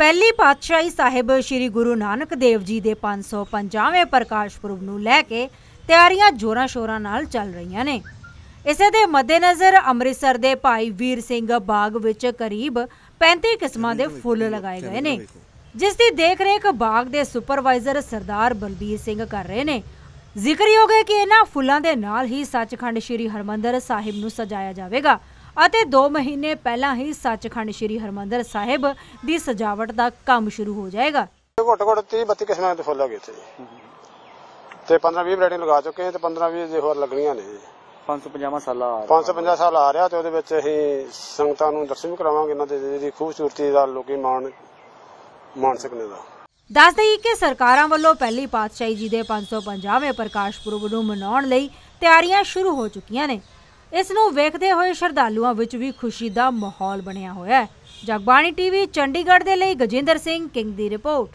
ਪਹਿਲੀ ਪਾਤਸ਼ਾਹੀ ਸਾਹਿਬ ਸ੍ਰੀ ਗੁਰੂ ਨਾਨਕ ਦੇਵ ਜੀ ਦੇ 550ਵੇਂ ਪ੍ਰਕਾਸ਼ ਪੁਰਬ ਨੂੰ ਲੈ ਕੇ ਤਿਆਰੀਆਂ ਜੋਰਾਂ ਸ਼ੋਰਾਂ ਨਾਲ ਚੱਲ ਰਹੀਆਂ ਨੇ। ਇਸੇ ਦੇ ਮੱਦੇਨਜ਼ਰ ਅੰਮ੍ਰਿਤਸਰ ਦੇ ਭਾਈ ਵੀਰ ਸਿੰਘ ਬਾਗ ਵਿੱਚ ਕਰੀਬ 35 ਕਿਸਮਾਂ ਦੇ ਫੁੱਲ ਲਗਾਏ ਗਏ ਨੇ। ਜਿਸ ਦੀ ਦੇਖਰੇਖ ਬਾਗ ਦੇ ਸੁਪਰਵਾਈਜ਼ਰ ਸਰਦਾਰ ਬਲਬੀਰ ਸਿੰਘ ਕਰ ਰਹੇ ਨੇ। ਜ਼ਿਕਰਯੋਗ ਹੈ ਕਿ ਇਹਨਾਂ ਫੁੱਲਾਂ ਦੇ ਨਾਲ ਹੀ ਸੱਚਖੰਡ ਸ੍ਰੀ ਹਰਮੰਦਰ ਸਾਹਿਬ ਨੂੰ ਸਜਾਇਆ ਜਾਵੇਗਾ। ਅਤੇ 2 ਮਹੀਨੇ ਪਹਿਲਾਂ ਹੀ ਸੱਚਖੰਡ ਸ੍ਰੀ ਹਰਮੰਦਰ ਸਾਹਿਬ ਦੀ ਸਜਾਵਟ ਦਾ ਕੰਮ ਸ਼ੁਰੂ ਹੋ ਜਾਏਗਾ। ਘੱਟ ਘੱਟ 30 32 ਕਿਸਮਾਂ ਦੇ ਫੁੱਲ ਇੱਥੇ ਜੀ। ਤੇ 15 20 ਵੈਰਾਈਟੀ ਲਗਾ ਚੁੱਕੇ ਹਾਂ ਤੇ 15 20 ਜੇ ਹੋਰ ਲੱਗਣੀਆਂ ਨੇ ਜੀ। 550 ਸਾਲਾ 550 ਸਾਲ ਆ ਰਿਹਾ ਤੇ ਉਹਦੇ ਵਿੱਚ ਅਸੀਂ ਸੰਗਤਾਂ ਨੂੰ ਦਰਸ਼ਨ ਕਰਾਵਾਂਗੇ ਇਹਨਾਂ ਦੇ ਜਿਹੜੀ ਖੂਬਸੂਰਤੀ ਦਾ ਲੋਕੀ ਮਾਣ ਮਾਣ ਸਕਨੇ ਦਾ ਦੱਸ ਦੇਈਏ ਕਿ ਸਰਕਾਰਾਂ ਵੱਲੋਂ ਪਹਿਲੀ ਪਾਤਸ਼ਾਹੀ ਜੀ ਦੇ 550ਵੇਂ ਪ੍ਰਕਾਸ਼ ਪੁਰਬ ਨੂੰ ਮਨਾਉਣ ਲਈ ਤਿਆਰੀਆਂ ਸ਼ੁਰੂ ਹੋ ਚੁੱਕੀਆਂ ਨੇ। ਇਸ ਨੂੰ ਵੇਖਦੇ ਹੋਏ ਸ਼ਰਧਾਲੂਆਂ ਵਿੱਚ ਵੀ ਖੁਸ਼ੀ ਦਾ ਮਾਹੌਲ ਬਣਿਆ ਹੋਇਆ ਹੈ। ਜਗਬਾਣੀ ਟੀਵੀ, ਚੰਡੀਗੜ੍ਹ ਦੇ ਲਈ ਗਜਿੰਦਰ ਸਿੰਘ, ਕਿੰਗ ਦੀ ਰਿਪੋਰਟ।